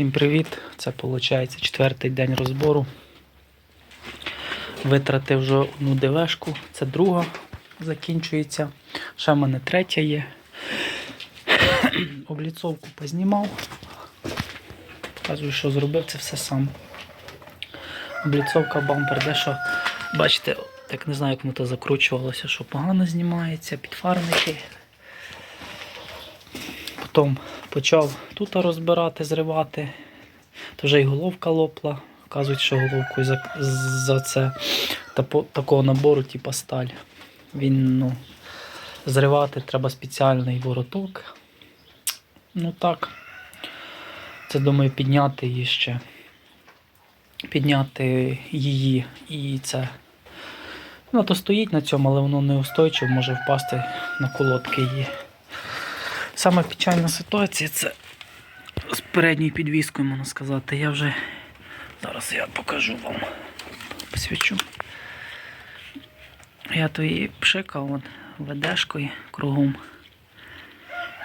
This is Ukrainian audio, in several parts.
Всім привіт! Це виходить четвертий день розбору. Витратив вже одну ДВшку, це друга закінчується. Ще в мене третя є. Обліцовку познімав. Показую, що зробив це все сам. Обліцовка бампер, дещо, бачите, так не знаю, як воно то закручувалося, що погано знімається, підфарники. Потім почав тут розбирати, зривати. То вже і головка лопла. Кажуть, що головкою за, за це такого набору, типу сталь. Він, ну, зривати треба спеціальний вороток. Ну так. Це думаю підняти її ще. Підняти її і це. Ну, то стоїть на цьому, але воно не устойчиво, може впасти на колодки її. Саме печальна ситуація це з передньою підвіскою, можна сказати. Я вже зараз я покажу вам. Посвічу. Я то її пшикав от, ведешкою кругом.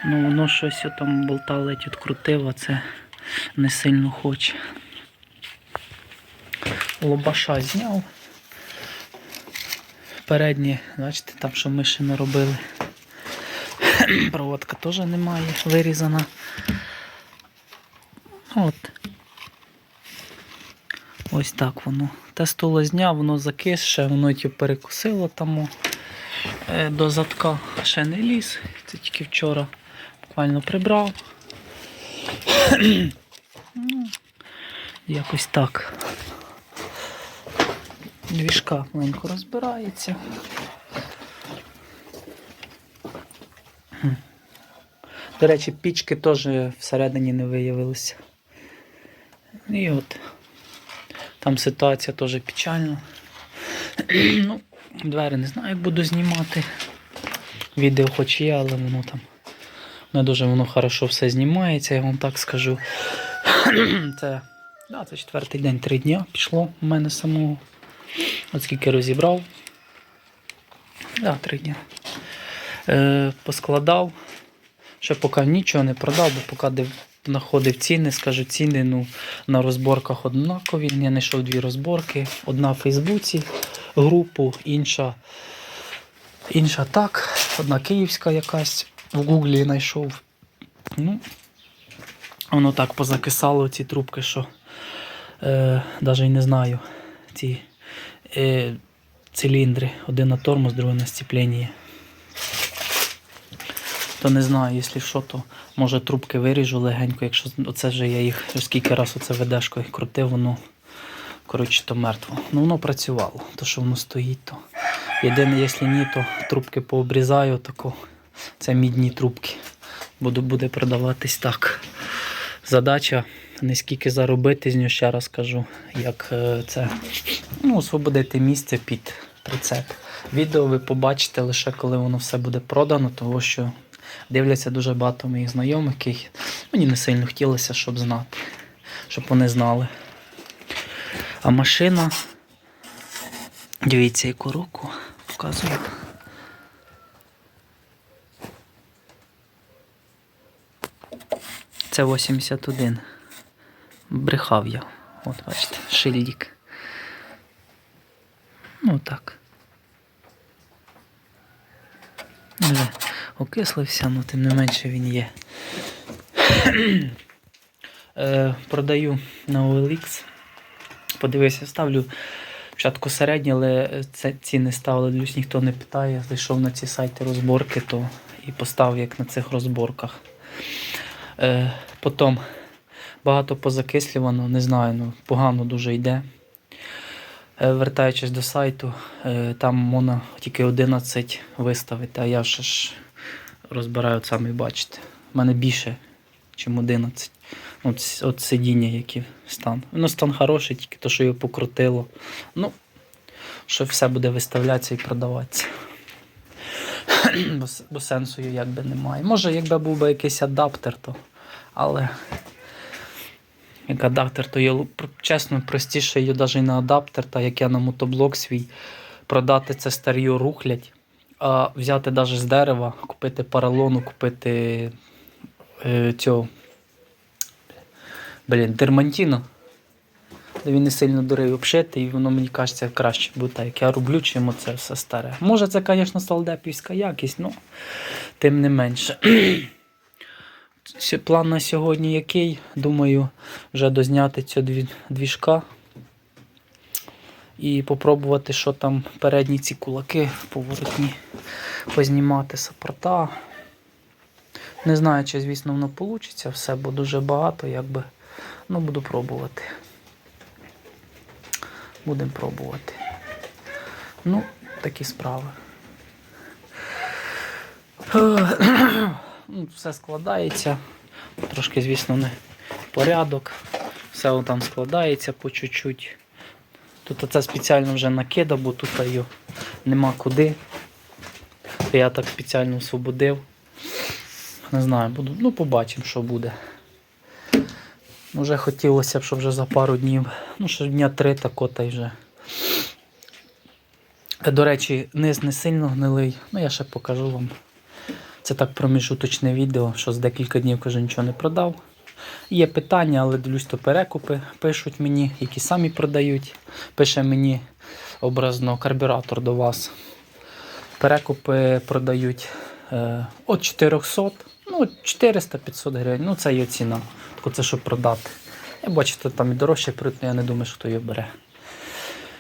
Ну воно щось там болта ледь відкрутив, це не сильно хоче. Лобаша зняв. Передні, бачите, там що ми ще не робили. Проводка теж немає, вирізана. От. Ось так воно. Те стуло зняв, воно закисше, воно ті перекусило там е, до задка. Ще не ліз. Це тільки вчора буквально прибрав. Ну, Якось так. Двіжка маленько розбирається. До речі, пічки теж всередині не виявилися. І от там ситуація теж печальна. ну, двері не знаю, як буду знімати. Відео хоч є, але воно там не дуже воно хорошо все знімається, я вам так скажу. це, да, це четвертий день, три дня пішло у мене самого. От скільки розібрав. Да, три дня. Е, поскладав. Ще поки нічого не продав, бо поки див, знаходив ціни, скажу ціни ну, на розборках однакові. Я знайшов дві розборки. Одна в Фейсбуці групу, інша, інша так, одна київська якась в Гуглі знайшов. Ну, воно так позакисало ці трубки, що е, навіть не знаю. Ці е, циліндри. Один на тормоз, другий на сцепління. То не знаю, якщо що, то може трубки виріжу легенько, якщо оце вже я їх скільки раз оце ведешкою крутив, воно коротше то мертво. Ну воно працювало, то що воно стоїть, то єдине, якщо ні, то трубки пообрізаю тако. Це мідні трубки. Буду буде продаватись так. Задача не скільки заробити з нього, ще раз кажу, як е, це ну, освободити місце під прицеп. Відео ви побачите лише коли воно все буде продано, тому що дивляться дуже багато моїх знайомих, яких мені не сильно хотілося, щоб знати, щоб вони знали. А машина, дивіться, яку руку показую. Це 81. Брехав я. От бачите, шильдик. Ну так. Вже окислився, але тим не менше він є. е, продаю на OLX. Подивився, ставлю спочатку середні, але це ціни ставили, дивлюсь, ніхто не питає. Зайшов на ці сайти розборки, то і поставив як на цих розборках. Е, потім багато позакислювано, не знаю, ну, погано дуже йде. Е, Вертаючись до сайту, е, там можна тільки 11 виставити, а я ще ж розбираю от самі бачите. У мене більше, ніж 11. От, от сидіння, який стан. Ну, стан хороший, тільки то, що його покрутило. Ну, що все буде виставлятися і продаватися. бо, бо сенсу якби немає. Може, якби був би якийсь адаптер, то. Але як адаптер, то є чесно, простіше її навіть на адаптер, та як я на мотоблок свій, продати це старію рухлядь, а взяти навіть з дерева, купити поролону, купити е, цього Блін, дермантіно. Він не сильно дурий обшитий, і воно мені кажеться краще буде, так, як я роблю, чим оце все старе. Може, це, звісно, солдепівська якість, але тим не менше. План на сьогодні який? Думаю, вже дозняти ці дві, двіжка і попробувати, що там передні ці кулаки поворотні познімати саппорта. Не знаю, чи, звісно, воно вийде все, бо дуже багато, якби. Ну, буду пробувати. Будемо пробувати. Ну, такі справи. Ну, Все складається. Трошки, звісно, не порядок. Все там складається по чуть-чуть. Тут це спеціально вже накидав, бо тут її нема куди. Я так спеціально освободив. Не знаю, буду. Ну, побачимо, що буде. Вже хотілося б, щоб вже за пару днів, ну, ще дня три тако та й вже. До речі, низ не сильно гнилий, ну я ще покажу вам. Це так проміжуточне відео, що з декілька днів кажу, нічого не продав. Є питання, але дивлюсь, то перекупи пишуть мені, які самі продають. Пише мені образно карбюратор до вас. Перекупи продають е, від 400, ну 400-500 гривень. Ну це є ціна. Це щоб продати. Я бачу, там і дорожче я не думаю, що хто його бере.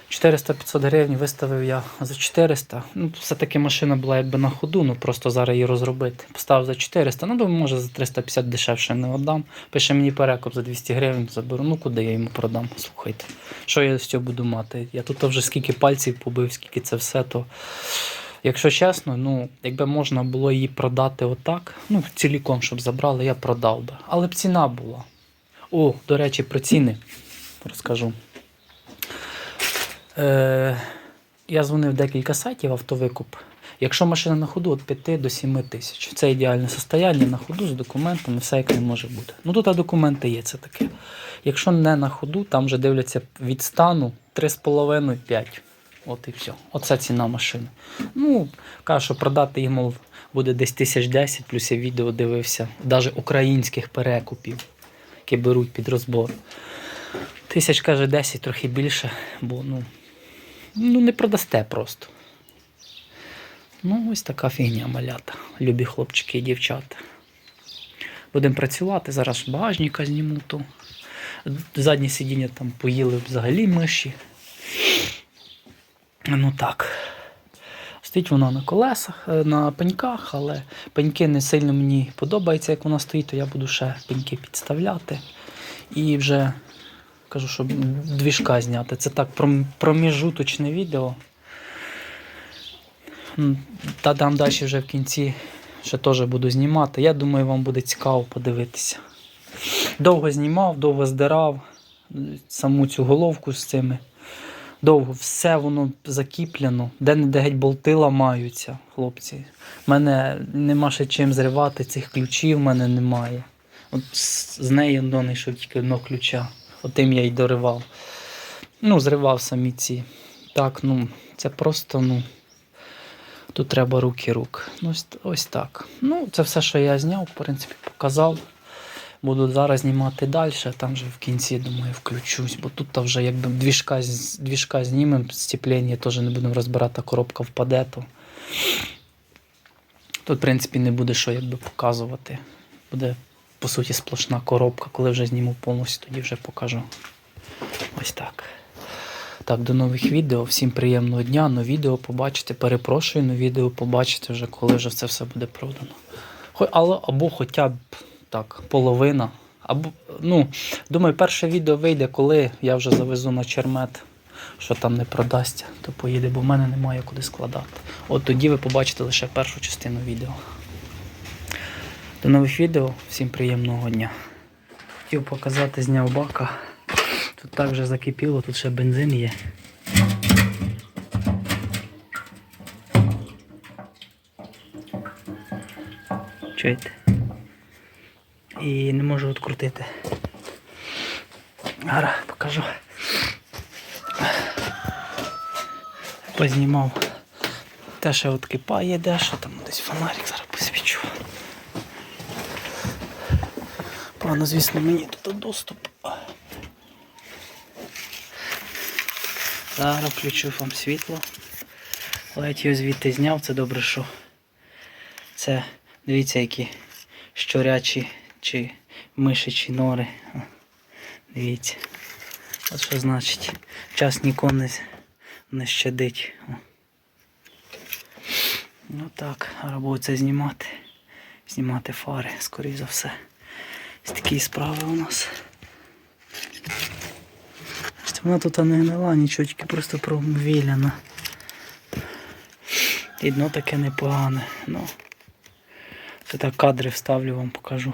400-500 гривень виставив я за 400. Ну, все-таки машина була якби на ходу, ну просто зараз її розробити. Поставив за 400, ну думаю, може за 350 дешевше не віддам. Пише мені перекуп за 200 гривень заберу. Ну куди я йому продам? Слухайте. Що я з цього буду мати? Я тут вже скільки пальців побив, скільки це все, то. Якщо чесно, ну, якби можна було її продати отак, ну, ціліком, щоб забрали, я продав би. Але б ціна була. О, до речі, про ціни розкажу. Е, я дзвонив декілька сайтів автовикуп. Якщо машина на ходу від 5 до 7 тисяч. Це ідеальне состояння на ходу з документами, все як не може бути. Ну тут а документи є, це таке. Якщо не на ходу, там вже дивляться від стану 3,5-5. От і все. Оце ціна машини. Ну, кажу, що продати мов, буде десь тисяч 10, плюс я відео дивився, навіть українських перекупів, які беруть під розбор. Тисяч каже 10, трохи більше, бо ну, ну не продасте просто. Ну, ось така фігня малята. Любі хлопчики і дівчата. Будемо працювати, зараз багажника зніму то. Заднє сидіння там поїли взагалі миші. Ну так. Стоїть вона на колесах, е, на пеньках, але пеньки не сильно мені подобається, як вона стоїть, то я буду ще пеньки підставляти. І вже кажу, щоб двіжка зняти. Це так проміжуточне відео. Та дам далі вже в кінці ще теж буду знімати. Я думаю, вам буде цікаво подивитися. Довго знімав, довго здирав саму цю головку з цими. Довго все воно закіплено, де-не-де геть болти ламаються, хлопці. У мене нема ще чим зривати цих ключів, в мене немає. От з неї до тільки одного ключа. Отим я й доривав. Ну, зривав самі ці. Так, ну, це просто, ну. Тут треба руки рук. Ну, ось, ось так. Ну, це все, що я зняв, в принципі, показав. Буду зараз знімати далі, там вже в кінці, думаю, включусь, бо тут вже якби двіжка, двіжка знімемо, сцеплення теж не будемо розбирати, коробка впаде, то тут, в принципі, не буде що якби показувати. Буде, по суті, сплошна коробка, коли вже зніму повністю, тоді вже покажу. Ось так. Так, до нових відео. Всім приємного дня. Но відео побачите. Перепрошую, но відео побачите вже, коли вже це все буде продано. Хо- Але або хоча б так, половина. Або, ну, думаю, перше відео вийде, коли я вже завезу на чермет, що там не продасться, то поїде, бо в мене немає куди складати. От тоді ви побачите лише першу частину відео. До нових відео, всім приємного дня. Хотів показати, зняв бака. Тут так вже закипіло, тут ще бензин є. Чуєте? І не можу відкрутити. Гара, покажу. Познімав. Те, що от кипає, де, що там десь фонарик зараз Погано, звісно, мені тут доступ. Зараз включу вам світло. Ледь його звідти зняв, це добре, що це, дивіться, які щурячі чи мишичі нори. Дивіться. От що значить. Час нікого не, не щадить. Ну так, буду це знімати. Знімати фари, скоріш за все. Ось такі справи у нас. Вона тут не гнила, нічочки, просто промвіляна. І дно таке непогане. Ну, це так кадри вставлю вам покажу.